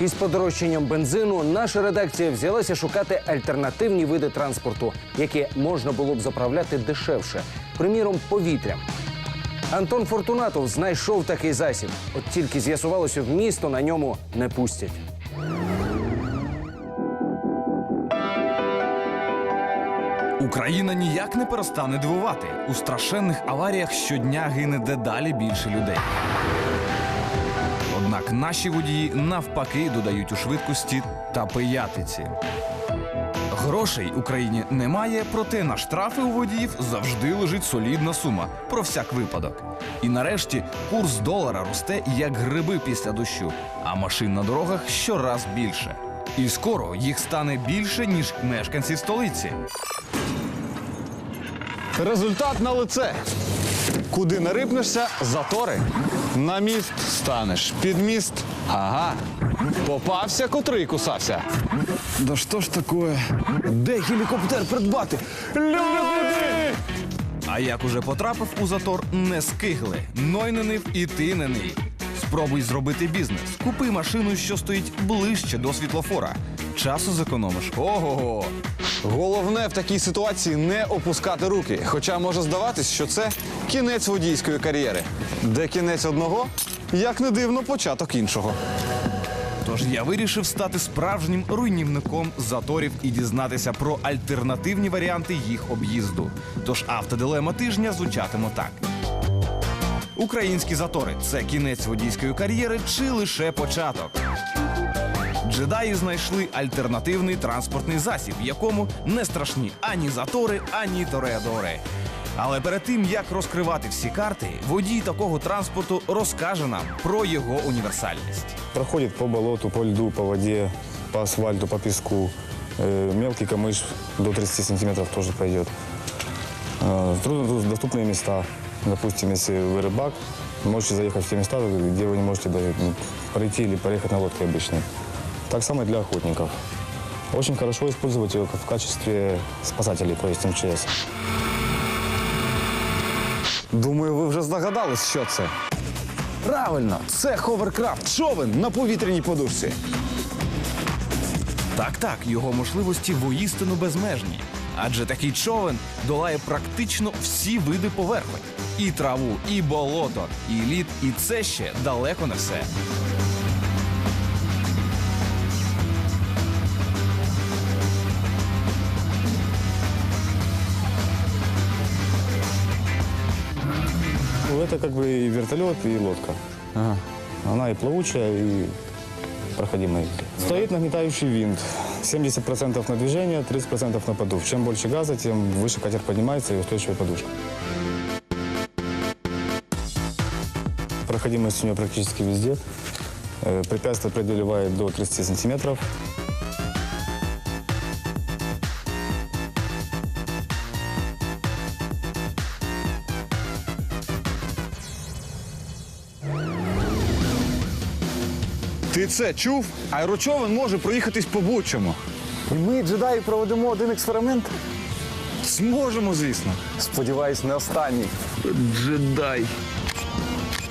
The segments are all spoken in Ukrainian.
Із подорожчанням бензину наша редакція взялася шукати альтернативні види транспорту, які можна було б заправляти дешевше, приміром, повітрям. Антон Фортунатов знайшов такий засіб. От тільки з'ясувалося, в місто на ньому не пустять. Україна ніяк не перестане дивувати. У страшенних аваріях щодня гине дедалі більше людей. Однак наші водії навпаки додають у швидкості та пиятиці. Грошей Україні немає, проте на штрафи у водіїв завжди лежить солідна сума про всяк випадок. І нарешті курс долара росте як гриби після дощу, а машин на дорогах щораз більше. І скоро їх стане більше, ніж мешканців столиці. Результат на лице. Куди не рипнешся, затори. На міст станеш. Під міст. Ага. Попався, котрий кусався. Да що ж таке? Де гелікоптер придбати? Люди! А як уже потрапив у затор, не скигли. Ной не нив і ти не ний. Спробуй зробити бізнес. Купи машину, що стоїть ближче до світлофора. Часу зекономиш. Ого-го. Головне в такій ситуації не опускати руки. Хоча може здаватись, що це кінець водійської кар'єри. Де кінець одного, як не дивно, початок іншого. Тож я вирішив стати справжнім руйнівником заторів і дізнатися про альтернативні варіанти їх об'їзду. Тож автодилема тижня звучатиме так. Українські затори це кінець водійської кар'єри чи лише початок. Джедаї знайшли альтернативний транспортний засіб, в якому не страшні ані затори, ані тореадори. Але перед тим як розкривати всі карти, водій такого транспорту розкаже нам про його універсальність. Проходит по болоту, по льду, по воде, по асфальту, по песку. Э, Мелкий камыш до 30 сантиметров тоже пойдет. Э, Труднодоступные места. Допустим, если вы рыбак, можете заехать в те места, где вы не можете даже ну, пройти или проехать на лодке обычной. Так само и для охотников. Очень хорошо использовать ее в качестве спасателей, то есть МЧС. Думаю, ви вже здогадались, що це. Правильно, це ховеркрафт, човен на повітряній подушці. Так, так, його можливості воістину безмежні. Адже такий човен долає практично всі види поверхонь: і траву, і болото, і лід, і це ще далеко не все. Это как бы и вертолет, и лодка. Она и плавучая, и проходимая. Стоит нагнетающий винт. 70% на движение, 30% на подув. Чем больше газа, тем выше катер поднимается и устойчивая подушка. Проходимость у нее практически везде. Э, Препятствие преодолевает до 30 сантиметров. Ти це чув? Аерочовен може проїхатись по будь-чому. І ми, джедаї, проведемо один експеримент. Зможемо, звісно. Сподіваюсь, не останній. Джедай.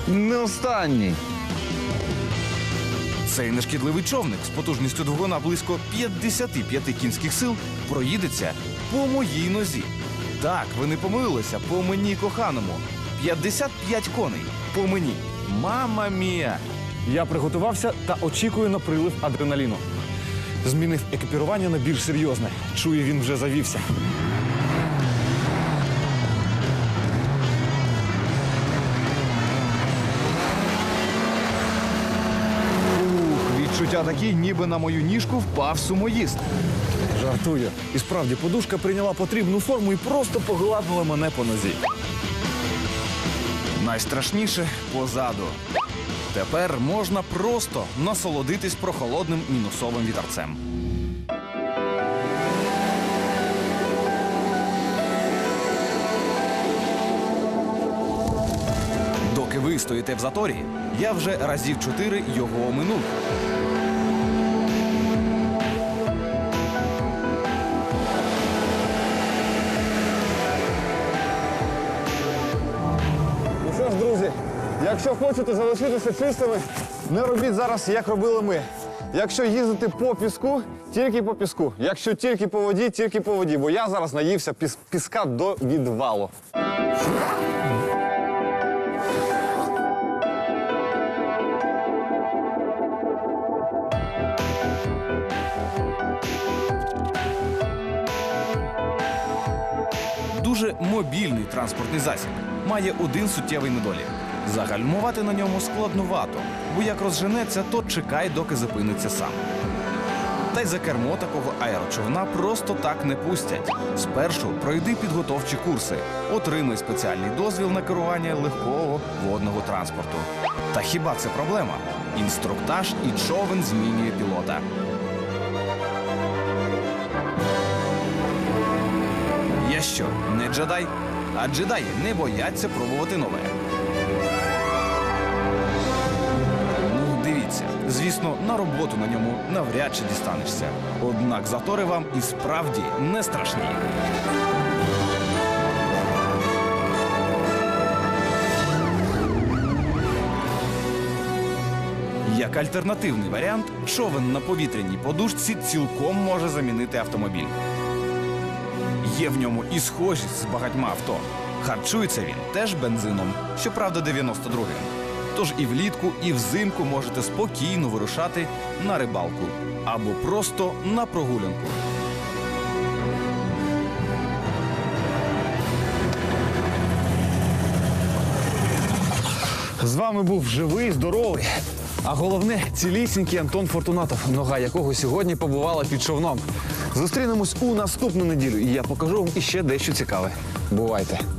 Не останній. Цей нешкідливий човник з потужністю двигуна близько 55 кінських сил проїдеться по моїй нозі. Так, ви не помилилися по мені коханому. 55 коней по мені. Мама мія! Я приготувався та очікую на прилив адреналіну. Змінив екіпірування на більш серйозне. Чую, він вже завівся. Ух, відчуття такі, ніби на мою ніжку впав сумоїст. Жартую. І справді подушка прийняла потрібну форму і просто погладила мене по нозі. Найстрашніше позаду. Тепер можна просто насолодитись прохолодним мінусовим вітерцем. Доки ви стоїте в заторі, я вже разів чотири його оминув. Якщо хочете залишитися чистими, не робіть зараз, як робили ми. Якщо їздити по піску, тільки по піску. Якщо тільки по воді, тільки по воді. Бо я зараз наївся піс- піска до відвалу. Дуже мобільний транспортний засіб. Має один суттєвий недолік. Загальмувати на ньому складнувато, бо як розженеться, то чекай, доки зупиниться сам. Та й за кермо такого аерочовна просто так не пустять. Спершу пройди підготовчі курси, отримай спеціальний дозвіл на керування легкого водного транспорту. Та хіба це проблема? Інструктаж і човен змінює пілота. Я що, не джедай? А джедаї не бояться пробувати нове. Звісно, на роботу на ньому навряд чи дістанешся. Однак затори вам і справді не страшні. Як альтернативний варіант, човен на повітряній подушці цілком може замінити автомобіль. Є в ньому і схожість з багатьма авто. Харчується він теж бензином, щоправда, 92-м. Тож і влітку, і взимку можете спокійно вирушати на рибалку або просто на прогулянку. З вами був живий, здоровий. А головне, цілісінький Антон Фортунатов, нога якого сьогодні побувала під човном. Зустрінемось у наступну неділю, і я покажу вам іще дещо цікаве. Бувайте!